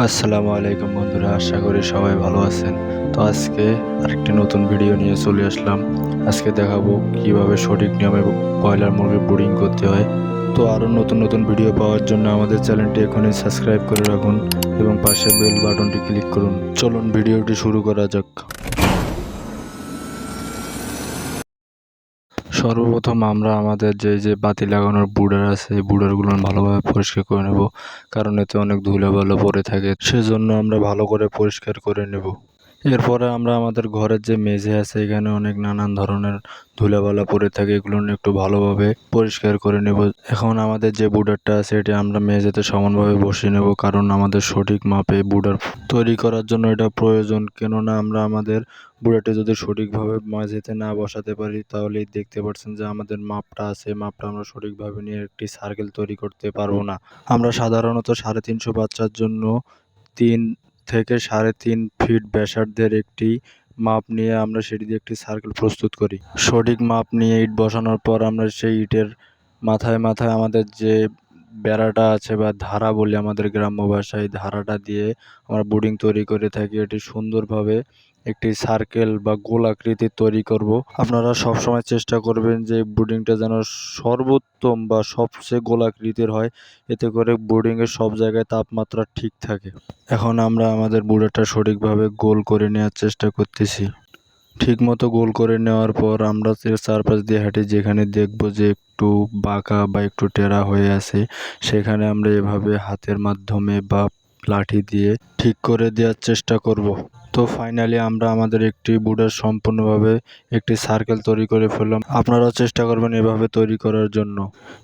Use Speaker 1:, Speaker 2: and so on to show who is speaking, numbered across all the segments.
Speaker 1: আসসালামু আলাইকুম বন্ধুরা, আশা করি সবাই ভালো আছেন। তো আজকে আরেকটি নতুন ভিডিও নিয়ে চলে আসলাম। আজকে দেখাবো কীভাবে সঠিক নিয়মে ব্রয়লার মুরগি ব্রিডিং করতে হয়। তো আরও নতুন নতুন ভিডিও পাওয়ার জন্য আমাদের চ্যানেলটি এখনই সাবস্ক্রাইব করে রাখুন এবং পাশে বেল বাটনটি ক্লিক করুন। চলুন ভিডিওটি শুরু করা যাক। সর্বপ্রথম আমরা আমাদের যে যে বাতি লাগানোর বুডার আছে, এই বুডারগুলো ভালোভাবে পরিষ্কার করে নেব। কারণ এতে অনেক ধুলোবালো পড়ে থাকে। সেজন্য আমরা ভালো করে পরিষ্কার করে নেব। এরপরে আমরা আমাদের ঘরের যে মেঝে আছে, এখানে অনেক নানান ধরনের ধুলাবালা পড়ে থাকে, এগুলো একটু ভালোভাবে পরিষ্কার করে নেব। এখন আমাদের যে বুডারটা আছে, এটি আমরা মেঝেতে সমানভাবে বসিয়ে নেব, কারণ আমাদের সঠিক মাপে বুডার তৈরি করার জন্য এটা প্রয়োজন। কেননা আমরা আমাদের বুড়াটি যদি সঠিকভাবে মাঝেতে না বসাতে পারি, তাহলেই দেখতে পাচ্ছেন যে আমাদের মাপটা আছে, মাপটা আমরা সঠিকভাবে নিয়ে একটি সার্কেল তৈরি করতে পারব না। আমরা সাধারণত সাড়ে তিনশো বাচ্চার জন্য তিন থেকে সাড়ে তিন ফিট ব্যাসার্ধের একটি মাপ নিয়ে আমরা সেটি দিয়ে একটি সার্কেল প্রস্তুত করি। সঠিক মাপ নিয়ে ইট বসানোর পর আমরা সেই ইটের মাথায় মাথায় আমাদের যে বেড়াটা আছে বা ধারা বলি আমাদের গ্রাম্য ভাষায়, ধারাটা দিয়ে আমরা বোর্ডিং তৈরি করে থাকি। এটি সুন্দরভাবে একটি সার্কেল বা গোল আকৃতির তৈরি করব। আপনারা সব সময় চেষ্টা করবেন যে বোর্ডিংটা যেন সর্বোত্তম বা সবচেয়ে গোল আকৃতির হয়। এতে করে বোর্ডিংয়ের সব জায়গায় তাপমাত্রা ঠিক থাকে। এখন আমরা আমাদের বুড়াটা সঠিকভাবে গোল করে নেওয়ার চেষ্টা করতেছি। ঠিকমতো গোল করে নেওয়ার পর আমরা চারপাশ দিয়ে হাঁটি যেখানে দেখব যে একটু বাঁকা বা একটু টেরা হয়ে আছে, সেখানে আমরা এভাবে হাতের মাধ্যমে বা লাঠি দিয়ে ঠিক করে দেওয়ার চেষ্টা করব। তো ফাইনালি আমরা আমাদের একটি বুডার সম্পূর্ণভাবে একটি সার্কেল তৈরি করে ফেললাম। আপনারাও চেষ্টা করবেন এভাবে তৈরি করার জন্য।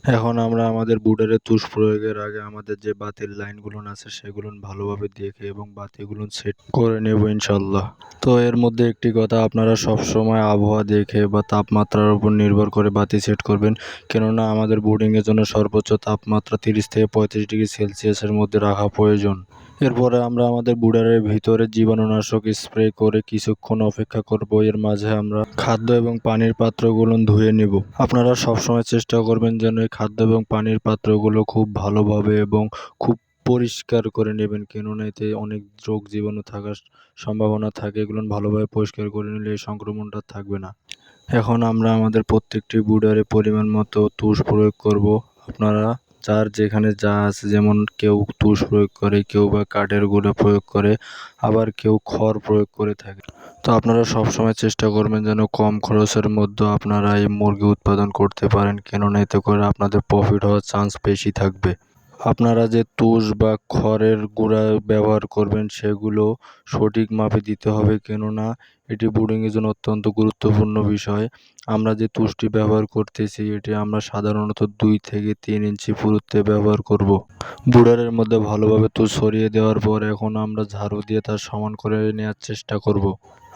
Speaker 1: এখন আমরা আমাদের বুডারে তুষ প্রয়োগের আগে আমাদের যে বাতির লাইনগুলো আছে সেগুলো ভালোভাবে দেখে এবং বাতিগুলো সেট করে নেব ইনশাল্লাহ তো এর মধ্যে একটি কথা, আপনারা সব সময় আবহাওয়া দেখে বা তাপমাত্রার উপর নির্ভর করে বাতি সেট করবেন। কেননা আমাদের বোর্ডিংয়ের জন্য সর্বোচ্চ তাপমাত্রা তিরিশ থেকে পঁয়ত্রিশ ডিগ্রি সেলসিয়াসের মধ্যে রাখা প্রয়োজন। এরপরে আমরা আমাদের বুডারের ভিতরে জীবাণুনাশক স্প্রে করে কিছুক্ষণ অপেক্ষা করব। এর মাঝে আমরা খাদ্য এবং পানির পাত্রগুলো ধুয়ে নেব। আপনারা সবসময় চেষ্টা করবেন যেন এই খাদ্য এবং পানির পাত্রগুলো খুব ভালোভাবে এবং খুব পরিষ্কার করে নেবেন। কেননা এতে অনেক রোগ জীবাণু থাকার সম্ভাবনা থাকে। এগুলো ভালোভাবে পরিষ্কার করে নিলে এই সংক্রমণটা থাকবে না। এখন আমরা আমাদের প্রত্যেকটি বুডারে পরিমাণ মতো তুষ প্রয়োগ করব। আপনারা যার যেখানে যা আছে, যেমন কেউ তুষ প্রয়োগ করে, কেউ বা কাঠের গুঁড়ো প্রয়োগ করে, আবার কেউ খড় প্রয়োগ করে থাকে। তো আপনারা সবসময় চেষ্টা করবেন যেন কম খরচের মধ্যে আপনারা এই মুরগি উৎপাদন করতে পারেন। কেননা এতে করে আপনাদের প্রফিট হওয়ার চান্স বেশি থাকবে। আপনারা যে তুষ বা খড়ের গুঁড়া ব্যবহার করবেন, সেগুলো সঠিক মাপে দিতে হবে কেননা, এটি ব্রুডিংয়ের জন্য অত্যন্ত গুরুত্বপূর্ণ বিষয় আমরা যে তুষটি ব্যবহার করতেছি, এটি আমরা সাধারণত দুই থেকে তিন ইঞ্চি পুরুত্বে ব্যবহার করব। বুডারের মধ্যে ভালোভাবে তুষ সরিয়ে দেওয়ার পর এখন আমরা ঝাড়ু দিয়ে তার সমান করে নেওয়ার চেষ্টা করব।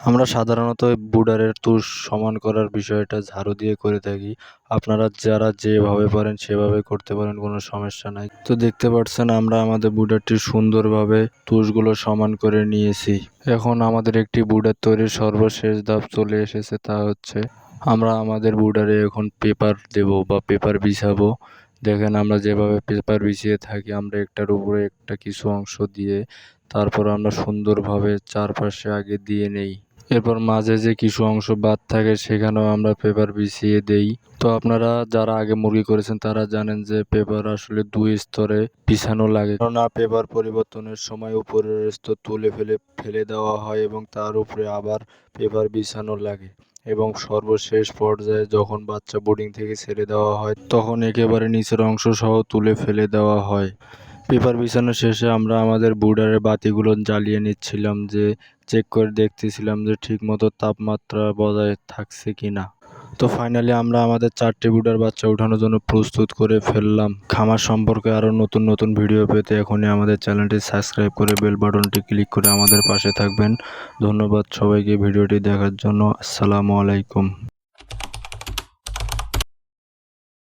Speaker 1: আমরা সাধারণত বুডারের তুষ সমান করার বিষয়টা ঝাড়ু দিয়ে করে থাকি। আপনারা যারা যেভাবে পারেন সেভাবে করতে পারেন, কোনো সমস্যা নাই। তো দেখতে পাচ্ছেন আমরা আমাদের বুডারটি সুন্দরভাবে তুষগুলো সমান করে নিয়েছি। এখন আমাদের একটি বুডার তৈরির সর্বশেষ ধাপ চলে এসেছে, তা হচ্ছে আমরা আমাদের বুডারে এখন পেপার দেব বা পেপার বিছাবো। দেখেন আমরা যেভাবে পেপার বিছিয়ে থাকি, আমরা একটার উপরে একটা কিছু অংশ দিয়ে তারপর আমরা সুন্দরভাবে চারপাশে আগে দিয়ে নেই। এরপর মাঝে যে কিছু অংশ বাদ থাকে সেখানেও আমরা পেপার বিছিয়ে দেই। তো আপনারা যারা আগে মুরগি করেছেন, তারা জানেন যে পেপার আসলে দুই স্তরে বিছানো লাগে। কেননা পেপার পরিবর্তনের সময় উপরের স্তর তুলে ফেলে ফেলে দেওয়া হয় এবং তার উপরে আবার পেপার বিছানো লাগে এবং সর্বশেষ পর্যায়ে যখন বাচ্চা বোর্ডিং থেকে ছেড়ে দেওয়া হয়, তখন একেবারে নিচের অংশ সহ তুলে ফেলে দেওয়া হয়। পেপার বিছানো শেষে আমরা আমাদের বুডারের বাতিগুলো জ্বালিয়ে নিচ্ছিলাম যে চেক করে দেখতেছিলাম যে ঠিকমতো তাপমাত্রা বজায় থাকছে কি না তো ফাইনালি আমরা আমাদের চারটি বুডার বাচ্চা ওঠানোর জন্য প্রস্তুত করে ফেললাম। খামার সম্পর্কে আরও নতুন নতুন ভিডিও পেতে এখনই আমাদের চ্যানেলটি সাবস্ক্রাইব করে বেল বাটনটি ক্লিক করে আমাদের পাশে থাকবেন। ধন্যবাদ সবাইকে ভিডিওটি দেখার জন্য। আসসালামু আলাইকুম।